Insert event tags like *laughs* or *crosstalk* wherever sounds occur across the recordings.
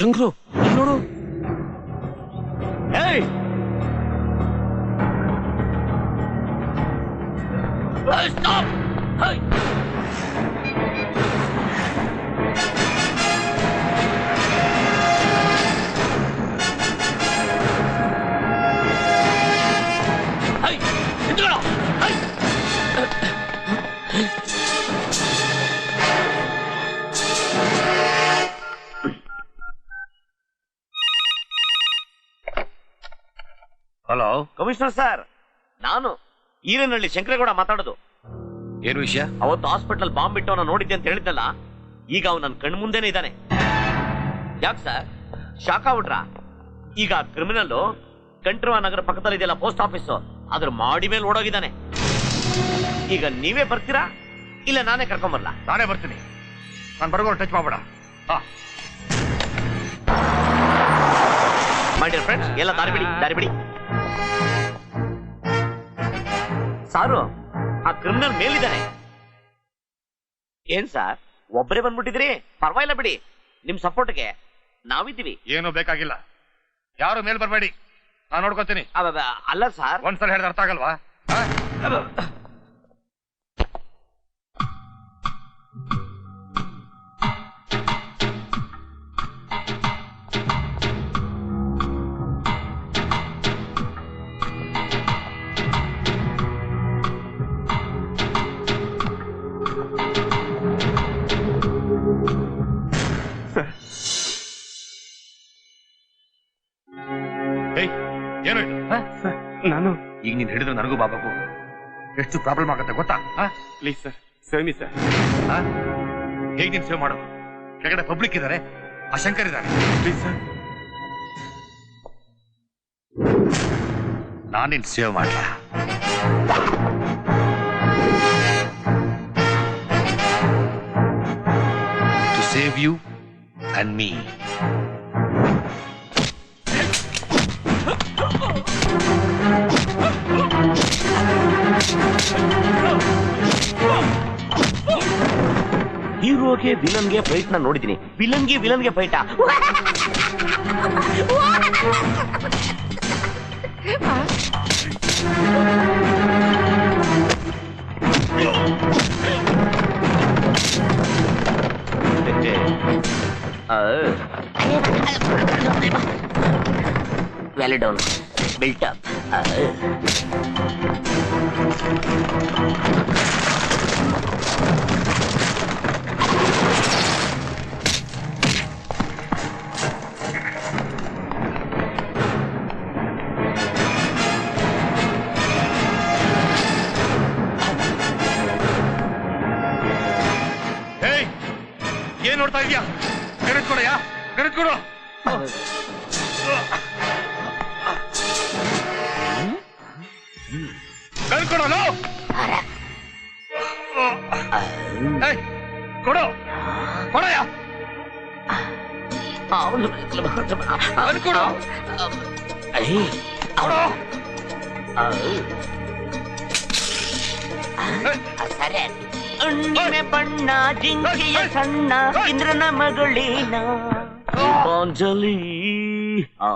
ಶಂಕ್ರು ಇಲ್ಲಿ ನೋಡು commissioner sir. ನಾನು? ಈರನಹಳ್ಳಿ ಶಂಕರಗೌಡ ಮಾತಾಡೋದು. ಏನು ವಿಷಯ? ಅವತ್ತು ಹಾಸ್ಪಿಟಲ್ ಬಾಂಬ್ ಬಿಟ್ಟವನ ನೋಡಿದ್ದೆ ಅಂತ ಹೇಳಿದ್ನಲ್ಲ ಈಗ ಅವ್ನು ನನ್ನ ಕಣ್ಣು ಮುಂದೆನೇ ಇದ್ದಾನೆ. ಯಾಕೆ ಸರ್? ಶಾಕ್ ಆಗ್ಬಿಟ್ರ ಈಗ ಕ್ರಿಮಿನಲ್ ಕಂಟ್ರವ ನಗರ ಪಕ್ಕದಲ್ಲಿ ಇದೆಯಲ್ಲ ಪೋಸ್ಟ್ ಆಫೀಸ್ ಅದ್ರ ಮಾಡಿ ಮೇಲೆ ಓಡೋಗಿದ್ದಾನೆ. ಈಗ ನೀವೇ ಬರ್ತೀರಾ? ಇಲ್ಲ ನಾನೇ ಕರ್ಕೊಂಬರ್ಲಾ? ನಾನೇ ಬರ್ತೀನಿ. ನಾನು ಬರ್ಗೋ ಟಚ್ ಮಾಡ್ಬೇಡ. ಹಾ. ಮೈ ಡಿಯರ್ ಫ್ರೆಂಡ್ಸ್ ಎಲ್ಲ ದಾರಿ ಬಿಡಿ ದಾರಿ ಬಿಡಿ. ಸಾರು? ಆ ಕ್ರಿಮಿನಲ್ ಮೇಲಿದ್ದಾನೆ. ಏನ್ ಸರ್? ಒಬ್ಬರೇ ಬಂದ್ಬಿಟ್ಟಿದ್ರಿ? ಪರವಾಗಿಲ್ಲ ಬಿಡಿ. ನಿಮ್ ಸಪೋರ್ಟ್ಗೆ ನಾವಿದ್ದೀವಿ. ಏನು ಬೇಕಾಗಿಲ್ಲ. ಯಾರು ಮೇಲ್ ಬರಬೇಡಿ. ನಾನು ನೋಡ್ಕೊತೀನಿ. ಅಲ್ಲ ಸರ್. ಒಂದ್ಸಲ ಹೇಳಿದ ಅರ್ಥ ಆಗಲ್ವಾ? ಹಿಡಿದ್ರೆ ನನಗೂ ಬಾಬಾಗೂ ಎಷ್ಟು ಪ್ರಾಬ್ಲಮ್ ಆಗುತ್ತೆ ಗೊತ್ತಾ? ಹಾ? Please sir save sir. ಹೇಗೆ ನೀನು ಸೇವ್ ಮಾಡೋದು? ಕೆಳಗಡೆ ಪಬ್ಲಿಕ್ ಇದ್ದಾರೆ ಅಶಂಕರ್ ಇದ್ದಾರೆ ಇದ್ದಾನೆ ಪ್ಲೀಸ್ ಸರ್. ನಾನು ನಿನ್ ಸೇವ್ ಮಾಡ್ಲಾ? To save you and me ಹೀರೋಗೆ ವಿಲನ್ಗೆ ಫೈಟ್ ನ ನೋಡಿದೀನಿ ವಿಲನ್ಗೆ ವಿಲನ್ಗೆ ಫೈಟಾ valley down built up hey ಏನ್ ನೋಡ್ತಾ ಇದೀಯಾ ಕರೆದ್ ಕೊಡಯ್ಯ ಕರೆದ್ ಕೊಡು ಕರೆದ್ ಕೊಡಲ್ಲ ಏಯ್ ಕೊಡು ಕೊಡಯ್ಯ ಕರೆದ್ ಕೊಡು ಕೊಡು ಸರಿ ಹಣ್ಣಿನ ಬಣ್ಣ ಜಿಂಕೆಯ ಸಣ್ಣ ಇಂದ್ರನ ಮಗಳೇನ ಪಾಂಜಲಿ ಆ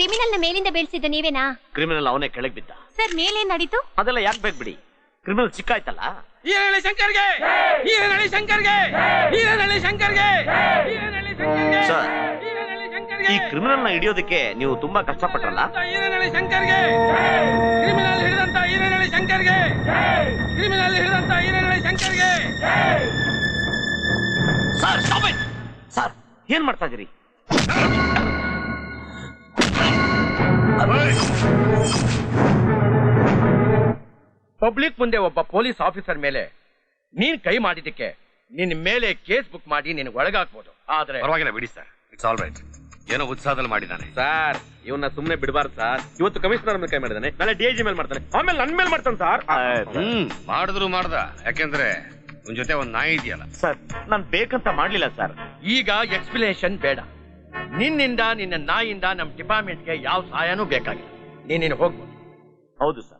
ಕ್ರಿಮಿನಲ್ನ ಮೇಲಿಂದ ಬೀಳ್ಸಿದ್ದು ನೀವೇನಾ? ಕ್ರಿಮಿನಲ್ ಅವನೇ ಕೆಳಗೆ ಬಿದ್ದ. ಸರ್ ಮೇಲೇನ್ ನಡೀತು? ಅದೆಲ್ಲ ಯಾಕೆ ಬೇಕು ಬಿಡಿ ಕ್ರಿಮಿನಲ್ ಚಿಕ್ಕಾಯ್ತಲ್ಲ ಈರನಳ್ಳಿ ಶಂಕರ್ಗೆ! ಈರನಳ್ಳಿ ಶಂಕರ್ಗೆ! ಈರನಳ್ಳಿ ಶಂಕರ್ಗೆ! ಸರ್, ಈ ಶಂಕರ್ಗೆ! ಕ್ರಿಮಿನಲ್ನ ಹಿಡಿಯೋದಕ್ಕೆ ನೀವು ತುಂಬಾ ಕಷ್ಟಪಟ್ರಲ್ಲ? ಈರನಳ್ಳಿ ಶಂಕರ್ಗೆ! ಕ್ರಿಮಿನಲ್ ಹಿಡಿದಂತ ಈರನಳ್ಳಿ ಶಂಕರ್ಗೆ! ಕ್ರಿಮಿನಲ್ ಹಿಡಿದಂತ ಈರನಳ್ಳಿ ಶಂಕರ್ಗೆ! ಸರ್ ಸ್ಟಾಪ್ ಇಟ್ ಸರ್ ಏನ್ ಮಾಡ್ತಾ ಇದೀರಿ ಪಬ್ಲಿಕ್ ಮುಂದೆ ಒಬ್ಬ ಪೊಲೀಸ್ ಆಫೀಸರ್ ಮೇಲೆ ನೀನ್ ಕೈ ಮಾಡಿದಕ್ಕೆ ನಿನ್ ಮೇಲೆ ಕೇಸ್ ಬುಕ್ ಮಾಡಿ ನಿನ್ ಒಳಗಾಗ್ಬೋದು. ಆದ್ರೆ ಪರವಾಗಿಲ್ಲ ಬಿಡಿ ಸರ್ ಇಟ್ಸ್ ಆಲ್ ರೈಟ್ ಏನೋ ಉತ್ಸಾಹದಲ್ಲಿ ಮಾಡಿದ್ದಾನೆ ಸರ್ ಇವನ್ನ ಸುಮ್ನೆ ಬಿಡಬಾರ್ದು ಸರ್ ಇವತ್ತು ಕಮಿಷನರ್ ಮೇಲೆ ಕೈ ಮಾಡಿದಾನೆ ನಾಳೆ ಡಿ ಜಿ ಮೇಲೆ ಮಾಡ್ತಾನೆ. ಆಮೇಲೆ ನನ್ ಮೇಲೆ ಮಾಡ್ತಾನೆ ಸರ್ ಹ್ಮ್ ಮಾಡಿದ್ರು ಮಾಡ್ದ. ಯಾಕೆಂದ್ರೆ ನಿನ್ ಜೊತೆ ಒಂದ್ ನಾಯಿ ಇದೆಯಲ್ಲ. ಸರ್ ನಾನ್ ಬೇಕಂತ ಮಾಡ್ಲಿಲ್ಲ ಸರ್ ಈಗ ಎಕ್ಸ್ಪ್ಲನೇಷನ್ ಬೇಡ. ನಿನ್ನಿಂದ, ನಿನ್ನ ನಾಯಿಂದ ನಮ್ಮ ಡಿಪಾರ್ಟ್ಮೆಂಟ್ಗೆ ಯಾವ ಸಹಾಯನೂ ಬೇಕಾಗಿಲ್ಲ. ನೀನು ಹೋಗ್ಬೋದು. ಹೌದು ಸರ್.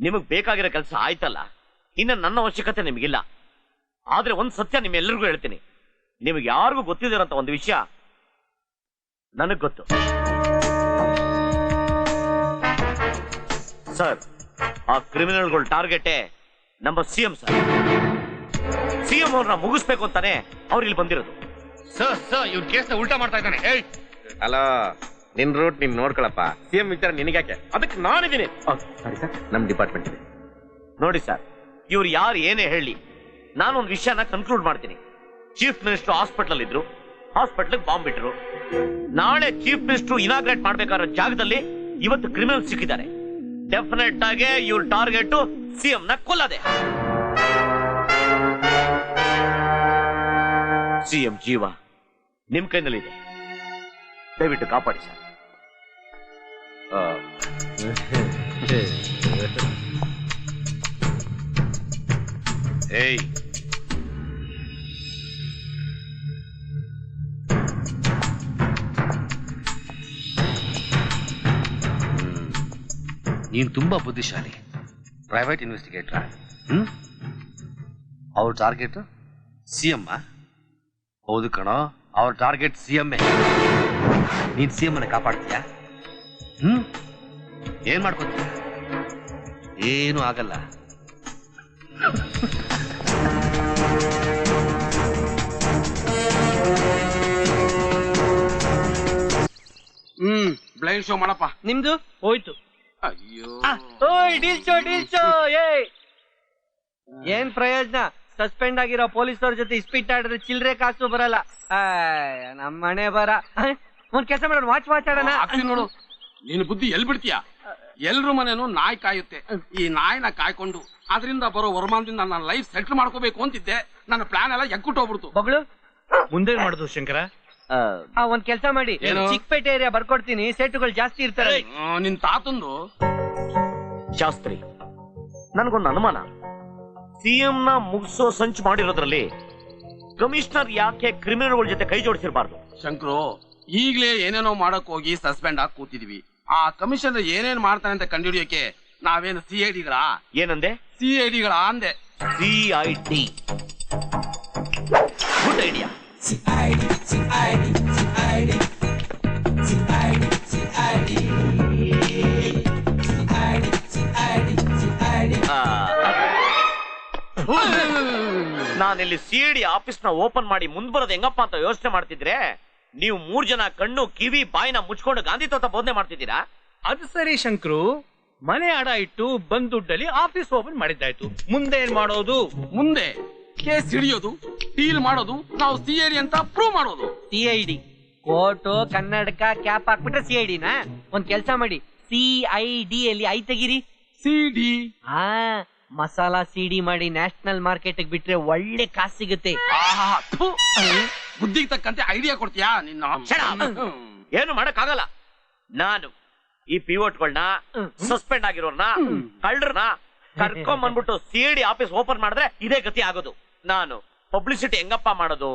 ನಿಮಗೆ ಬೇಕಾಗಿರೋ ಕೆಲಸ ಆಯ್ತಲ್ಲ? ಇನ್ನ ನನ್ನ ಅವಶ್ಯಕತೆ ನಿಮಗಿಲ್ಲ. ಆದ್ರೆ ಒಂದು ಸತ್ಯ ನಿಮ್ಮೆಲ್ಲರಿಗೂ ಹೇಳ್ತೀನಿ. ನಿಮಗೆ ಯಾರಿಗೂ ಗೊತ್ತಿದ್ದೀರಂತ ಒಂದು ವಿಷಯ ನನಗ್ ಗೊತ್ತು. ಸರ್, ಆ ಕ್ರಿಮಿನಲ್ಗಳ ಟಾರ್ಗೆಟೇ ನಮ್ಮ ಸಿಎಂ ಸರ್. ಸಿಎಂ ಅವ್ರನ್ನ ಮುಗಿಸ್ಬೇಕು ಅಂತಾನೆ ಅವ್ರು ಇಲ್ಲಿ ಬಂದಿರೋದು. ಸರ್ ಸರ್ ಇವ್ರ ಕೇಸ್ನ ಉಲ್ಟಾ ಮಾಡ್ತಾ ಇದ್ದಾನೆ. ಅಲೋ ನಿನ್ ರೂಟ್ ನೀನ್ ನೋಡ್ಕೊಳಪ್ಪ. ಸಿಎಂ ವಿಚಾರ ನಿನಗ್ಯಾಕೆ? ಅದಕ್ಕೆ ನಾನಿದ್ದೀನಿ. ಸರಿ ಸರ್ ನಮ್ ಡಿಪಾರ್ಟ್ಮೆಂಟ್ ಇದೆ. ನೋಡಿ ಸರ್ ಇವ್ರು ಯಾರು ಏನೇ ಹೇಳಿ ನಾನೊಂದು ವಿಷಯನ ಕನ್ಕ್ಲೂಡ್ ಮಾಡ್ತೀನಿ. ಚೀಫ್ ಮಿನಿಸ್ಟರ್ ಹಾಸ್ಪಿಟಲ್ ಇದ್ರು ಹಾಸ್ಪಿಟಲ್ ಬಾಂಬ್ ಬಿಟ್ರು. ನಾಳೆ ಚೀಫ್ ಮಿನಿಸ್ಟರ್ ಇನಾಗ್ರೇಟ್ ಮಾಡ್ಬೇಕಾದ ಜಾಗದಲ್ಲಿ ಇವತ್ತು ಕ್ರಿಮಿನಲ್ ಸಿಕ್ಕಿದ್ದಾರೆ. ಡೆಫಿನೆಟ್ ಆಗಿ ಇವ್ರ ಟಾರ್ಗೆಟ್ ಸಿಎಂ ನ ಕೊಲ್ಲದೆ. ಸಿಎಂ ಜೀವ. ನಿಮ್ ಕೈನಲ್ಲಿದೆ. ದಯವಿಟ್ಟು ಕಾಪಾಡಿ ಸರ್. ಏಯ್. ನೀನ್ ತುಂಬಾ ಬುದ್ಧಿಶಾಲಿ. ಪ್ರೈವೇಟ್ ಇನ್ವೆಸ್ಟಿಗೇಟರ್ ಹ್ಮ್? ಅವ್ರ ಟಾರ್ಗೆಟ್ ಸಿ ಹೌದು ಕಣೋ ಅವ್ರ ಟಾರ್ಗೆಟ್ ಸಿ ಎಂ. ನೀನ್ ಸಿ ಎಂ ಅನ್ನ ಕಾಪಾಡ್ತೀಯಾ? ಹ್ಮ್? ಏನ್ ಮಾಡ್ಕೊತೀಯ? ಏನು ಆಗಲ್ಲ. ಹ್ಮ್ ಬ್ಲೈಂಡ್ ಶೋ ಮಾಡಪ್ಪ. ನಿಮ್ದು? ಹೋಯ್ತು. ಅಯ್ಯೋ. ಓಯ್ ಡೀಲ್ಚೋ ಡೀಲ್ಚೋ ಏಯ್. ಏನ್ ಪ್ರಯೋಜನ? ಸಸ್ಪೆಂಡ್ ಆಗಿರೋ ಪೊಲೀಸವ್ರ ಜೊತೆ ಇಸ್ಪಿಟ್ ಆಡಿದ್ರೆ ಚಿಲ್ರೆ ಕಾಸು ಬರಲ್ಲ. ನಮ್ಮ ನಮ್ ಮನೆ ಬರ. ಒಂದ್ ಕೆಲಸ ಮಾಡೋಣ ವಾಚ್ ವಾಚ್ ಆಡೋಣ. ನೋಡು ನೀನು ಬುದ್ಧಿ ಎಲ್ ಬಿಡ್ತೀಯ? ಎಲ್ರ ಮನೇನು ನಾಯಿ ಕಾಯುತ್ತೆ. ಈ ನಾಯಿನ ಕಾಯ್ಕೊಂಡು ಅದರಿಂದ ಬರೋ ವರಮಾನದಿಂದ ನನ್ನ ಲೈಫ್ ಸೆಟ್ಲ್ ಮಾಡ್ಕೋಬೇಕು ಅಂತಿದ್ದೆ. ನನ್ನ ಪ್ಲಾನ್ ಎಲ್ಲ ಎಕ್ಕುಟ್ಟೋಗ್ಬಿಡ್ತು ಬಗಳು ಮುಂದೇನ್ ಮಾಡುದು ಶಂಕರ? ಆ ಒಂದ್ ಕೆಲಸ ಮಾಡಿ. ಏನು? ಚಿಕ್ಕಪೇಟೆ ಏರಿಯಾ ಬರ್ಕೊಡ್ತೀನಿ. ಸೆಟ್ಗಳು ಜಾಸ್ತಿ ಇರ್ತಾರೆ. ಆ, ನಿನ್ ತಾತಂದು? ಶಾಸ್ತ್ರಿ ನನ್ಗೊಂದು ಅನುಮಾನ. ಸಿಎಂ ನ ಮುಗಿಸೋ ಸಂಚು ಮಾಡಿರೋದ್ರಲ್ಲಿ ಕಮಿಷನರ್ ಯಾಕೆ ಕ್ರಿಮಿನಲ್ಗಳ ಜೊತೆ ಕೈ ಜೋಡಿಸಿರಬಾರ್ದು? ಶಂಕರು ಈಗಲೇ ಏನೇನೋ ಮಾಡಕ್ ಹೋಗಿ ಸಸ್ಪೆಂಡ್ ಆಗಿ ಕೂತಿದೀವಿ. ಆ ಕಮಿಷನರ್ ಏನೇನ್ ಮಾಡ್ತಾನೆ ಅಂತ ಕಂಡುಹಿಡಿಯೋಕೆ ನಾವೇನು ಸಿ ಐ ಡಿಗಳ? ಏನಂದೆ? ಸಿ ಐ ಡಿಗಳ ಅಂದೆ. C I T. Good idea ನಾನಿಲ್ಲಿ ಸಿ ಡಿ. ಆಫೀಸ್ನ ಓಪನ್ ಮಾಡಿ ಮುಂದ್ ಬರೋದು ಹೆಂಗಪ್ಪ ಅಂತ ಯೋಚನೆ ಮಾಡ್ತಿದ್ರೆ ನೀವು ಮೂರ್ ಜನ ಕಣ್ಣು ಕಿವಿ ಬಾಯಿನ ಮುಚ್ಕೊಂಡು ಗಾಂಧಿ ತೋತ ಬೋಧನೆ ಮಾಡ್ತಿದ್ದೀರಾ? ಅದು ಸರಿ ಶಂಕರು. ಮನೆ ಅಡ ಇಟ್ಟು ಬಂದ್ ದುಡ್ಡಲ್ಲಿ ಆಫೀಸ್ ಓಪನ್ ಮಾಡಿದ್ದಾಯ್ತು. ಮುಂದೆ ಏನ್ ಮಾಡೋದು? ಮುಂದೆ ಕೇಸ್ ಹಿಡಿಯೋದು ಡೀಲ್ ಮಾಡೋದು ನಾವು ಸಿ ಐ ಡಿ ಅಂತ ಪ್ರೂವ್ ಮಾಡೋದು. ಸಿ ಐ ಡಿ ಕೋಟು ಕನ್ನಡಕ ಕ್ಯಾಪ್ ಹಾಕ್ಬಿಟ್ರೆ ಸಿ ಐ ಡಿನ ಒಂದ್ ಕೆಲಸ ಮಾಡಿ. ಸಿ ಐ ಡಿ ಅಲ್ಲಿ ಐ ತೆಗಿರಿ. ಸಿ ಡಿ ಹಾ ಮಸಾಲಾ ಸಿಡಿ ಮಾಡಿ ನ್ಯಾಷನಲ್ ಮಾರ್ಕೆಟ್ ಬಿಟ್ರೆ ಒಳ್ಳೆ ಕಾಸು ಸಿಗುತ್ತೆ. ಬುದ್ಧಿಗೆ ತಕ್ಕಂತೆ ಐಡಿಯಾ ಕೊಡ್ತೀಯಾ ನಿನ್ನ? ಏನು ಮಾಡಕ್ಕಾಗಲ್ಲ. ನಾನು ಈ ಪಿವೋಟ್ಗಳನ್ನ ಸಸ್ಪೆಂಡ್ ಆಗಿರೋರ್ನ ಕಳ್ಳರ್ನ ಕರ್ಕೊಂಡ್ ಬಂದ್ಬಿಟ್ಟು ಸಿಡಿ ಆಫೀಸ್ ಓಪನ್ ಮಾಡಿದ್ರೆ ಇದೇ ಗತಿ ಆಗೋದು. ನಾನು ಪಬ್ಲಿಸಿಟಿ ಹೆಂಗಪ್ಪ ಮಾಡೋದು?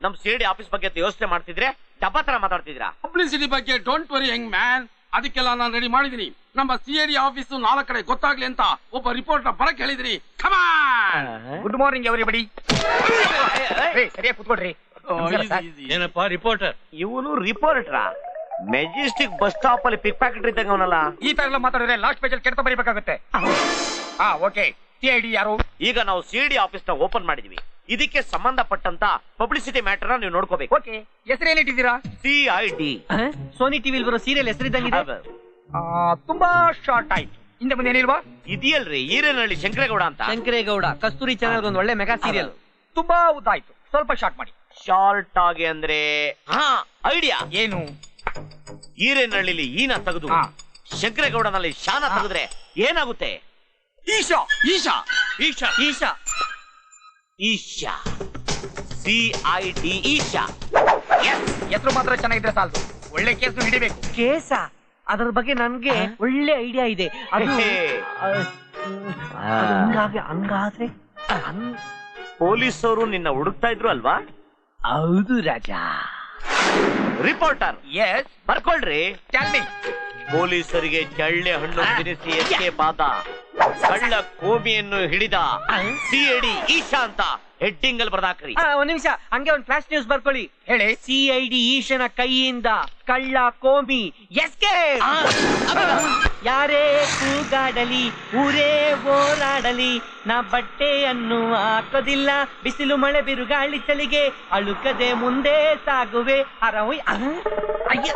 ನಮ್ ಸಿಡಿ ಆಫೀಸ್ ಬಗ್ಗೆ ಯೋಚನೆ ಮಾಡ್ತಿದ್ರೆ ಡಬ್ಬ ತರ ಮಾತಾಡ್ತಿದ್ರಾ ಪಬ್ಲಿಸಿಟಿ ಬಗ್ಗೆ ಡೋಂಟ್ ವರಿ ಹೆಂಗ್ ಮ್ಯಾನ್ ಅದಕ್ಕೆಲ್ಲ ನಾನು ರೆಡಿ ಮಾಡಿದೀನಿ ನಮ್ಮ ಸಿ ಐ ಡಿ ಆಫೀಸ್ ನಾಲ್ಕು ಕಡೆ ಗೊತ್ತಾಗ್ಲಿ ಅಂತ ಒಬ್ಬ ರಿಪೋರ್ಟ್ ಬರಕ್ ಹೇಳಿದ್ರಿ. ಗುಡ್ ಮಾರ್ನಿಂಗ್ ಎವರಿಬಡಿ ಸರಿಯಾಗಿ ಕುತ್ಕೊಡ್ರಿ ಏನಪ್ಪಾ ರಿಪೋರ್ಟರ್ ಇವನು ರಿಪೋರ್ಟರ್ ಮೆಜೆಸ್ಟಿಕ್ ಬಸ್ ಸ್ಟಾಪ್ ಅಲ್ಲಿ ಪಿಕ್ ಪ್ಯಾಕೆಟ್ ಇದ್ದಂಗ ಅವನಲ್ಲ? ಈ ತರ ಎಲ್ಲ ಮಾತಾಡಿದ್ರೆ ಲಾಸ್ಟ್ ಪೇಜ್ ಅಲ್ಲಿ ಕೆಟ್ಟ ಬರೀಬೇಕಾಗುತ್ತೆ. ಹಾ ಓಕೆ ಸಿ ಐ ಡಿ ಯಾರು? ಈಗ ನಾವು ಸಿ ಡಿ ಆಫೀಸ್ನ ಓಪನ್ ಮಾಡಿದ್ವಿ. ಇದಕ್ಕೆ ಸಂಬಂಧಪಟ್ಟಂತ ಪಬ್ಲಿಸಿಟಿ ಮ್ಯಾಟರ್ ನೀವು ನೋಡ್ಕೋಬೇಕು. ಓಕೆ ಹೆಸರೇನಿಟ್ಟಿದ್ದೀರಾ? ಸಿ ಸಿಐಡಿ ಡಿ ಸೋನಿ ಟಿವಿಲ್ ಬರೋ ಸೀರಿಯಲ್ ಹೆಸರಿದ್ದಂಗಿದೆ. ತುಂಬಾ ಶಾರ್ಟ್ ಆಯ್ತು. ಹಿಂದೆ ಮುಂದೆ ಏನಿಲ್ವಾ? ಇದೆಯಲ್ರಿ ಈರೇನಹಳ್ಳಿ ಶಂಕರೇಗೌಡ ಅಂತ. ಶಂಕರೇಗೌಡ ಕಸ್ತೂರಿ ಚಾನಲ್ ಒಂದು ಒಳ್ಳೆ ಮೆಗಾ ಸೀರಿಯಲ್ ತುಂಬಾ ಉದ್ದಾಯ್ತು. ಸ್ವಲ್ಪ ಶಾರ್ಟ್ ಮಾಡಿ. ಶಾರ್ಟ್ ಆಗಿ ಅಂದ್ರೆ ಹಾ ಐಡಿಯಾ? ಏನು? ಈರೇನಹಳ್ಳಿಲಿ ಈನ ತೆಗೆದು ಹಾ. ಶಂಕರೇಗೌಡನಲ್ಲಿ ಶಾನ ತೆಗೆದ್ರೆ ಏನಾಗುತ್ತೆ? Isha Isha. Isha. Isha. Isha. C I D Isha. ಹೆಸರು ಮಾತ್ರ ಚೆನ್ನಾಗಿದ್ರೆ ಸಾಲದು. ಒಳ್ಳೆ ಕೇಸ್ ಹಿಡಿಬೇಕು. ಕೇಸ? ಅದ್ರ ಬಗ್ಗೆ ನನ್ಗೆ ಒಳ್ಳೆ ಐಡಿಯಾ ಇದೆ. ಅದು ಆ, ಅದು ಹಂಗಾಗಿ ಹಂಗಾದ್ರೆ ಹಂಗ್- ಪೊಲೀಸರು ನಿನ್ನ ಹುಡುಕ್ತಾ ಇದ್ರು ಅಲ್ವಾ? ಹೌದು ರಾಜ. ರಿಪೋರ್ಟರ್. ಎಸ್ ಬರ್ಕೊಳ್ರಿ. ಚಳ್ಳಿ ಪೊಲೀಸರಿಗೆ ಚಳ್ಳೆ ಹಣ್ಣು ತಿನ್ನಿಸಿ ಎಸ್ಕೇಪ್ ಆದ. ಕಳ್ಳ ಕೋಮಿಯನ್ನು ಹಿಡಿದ. ಸಿಎಡಿ ಈಶಾ ಅಂತ. ಹೆಡ್ಡಿಂಗ್ ಅಲ್ಲಿ ಬರ್ದಾಕ್ರಿ. ಆ, ಒಂದ್ ನಿಮಿಷ ಹಂಗೆ ಒಂದ್ ಫ್ಲಾಶ್ ನ್ಯೂಸ್ ಬರ್ಕೊಳ್ಳಿ. ಹೇಳಿ. ಸಿ ಐ ಡಿ ಈಶನ ಕೈಯಿಂದ ಕಳ್ಳ ಕೋಮಿ ಎಸ್ಕೆ ಯಾರೇ ಕೂಗಾಡಲಿ ಊರೇ ಓರಾಡಲಿ ನಾ ಬಟ್ಟೆಯನ್ನು ಹಾಕೋದಿಲ್ಲ. ಬಿಸಿಲು ಮಳೆ ಬಿರುಗಾಳಿ ಚಳಿಗೆ ಅಳುಕದೆ ಮುಂದೆ ಸಾಗುವೆ. ಅರವಯ್ ಅಯ್ಯ.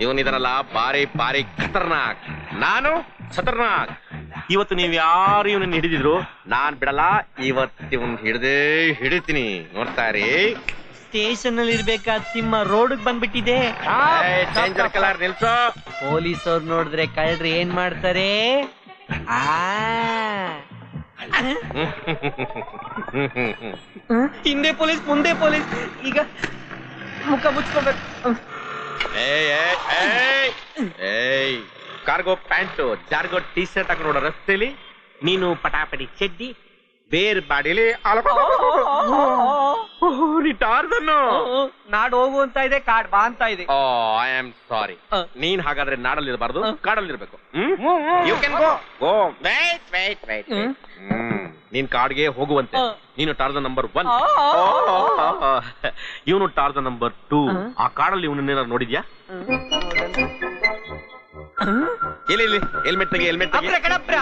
ಇವನಿದನಲ್ಲ ಬಾರಿ ಬಾರಿ ಖತರ್ನಾಕ್. ನಾನು ಖತರ್ನಾಕ್ ಇವತ್ತು ನೀವ್ ಯಾರು ಇವನನ್ನ ಹಿಡಿದಿದ್ರು? ನಾನ್ ಬಿಡಲ್ಲ ಇವತ್ತು ಇವನ್ ಹಿಡ್ದೇ ಹಿಡಿತೀನಿ. ನೋಡ್ತಾ ಇರಿ. ಸ್ಟೇಷನ್ ಅಲ್ಲಿ ಇರ್ಬೇಕಾದ ಸಿಂಹ ರೋಡ್ ಬಂದ್ಬಿಟ್ಟಿದೆ. ಡೇಂಜರ್ ಕಲರ್ ನಿಲ್ಸೋ. ಪೊಲೀಸವ್ರು ನೋಡಿದ್ರೆ ಕಳ್ರಿ ಏನ್ ಮಾಡ್ತಾರೆ? ಆ. *laughs* ಹಿಂದೆ ಪೊಲೀಸ್ ಮುಂದೆ ಪೊಲೀಸ್. ಈಗ ಮುಖ ಮುಚ್ಕೋಬೇಕು. ಏಯ್ ಏಯ್ ಏಯ್. ಏಯ್ ಕಾರ್ಗೋ ಪ್ಯಾಂಟು ಜಾರ್ಗೋ ಟೀ ಶರ್ಟ್ ಹಾಕೊಂಡು ನೋಡೋ ರಸ್ತೆಲಿ ನೀನು ಪಟಾಪಟಿ ಚಡ್ಡಿ ಬೇರ್ ಬಾಡಿಲಿ ಟಾರ್ದನ್ನು. ನಾಡ್ ಹೋಗು ಅಂತ ಇದೆ ಕಾಡ್ ಬಾ ಅಂತ ಇದೆ. O I am sorry. ನೀನ್ ಹಾಗಾದ್ರೆ ನಾಡಲ್ಲಿ ಇರಬಾರ್ದು. ಕಾಡಲ್ಲಿ ಇರ್ಬೇಕು you can go go wait wait wait. ನೀನ್ ಕಾಡ್ಗೆ ಹೋಗುವಂತೆ. ನೀನು ಟಾರ್ಜ ನಂಬರ್ ಒನ್. ಇವನು ಟಾರ್ಜ ನಂಬರ್ ಟೂ. ಆ. ಆ ಕಾಡಲ್ಲಿ ಇವನನ್ನೇನಾದ್ರು ನೋಡಿದ್ಯಾ? ಇಲ್ಲಿ ಇಲ್ಲಿ ಹೆಲ್ಮೆಟ್ ತೆಗಿ ಹೆಲ್ಮೆಟ್ ತೆಗಿ. ಕಡಪ್ರ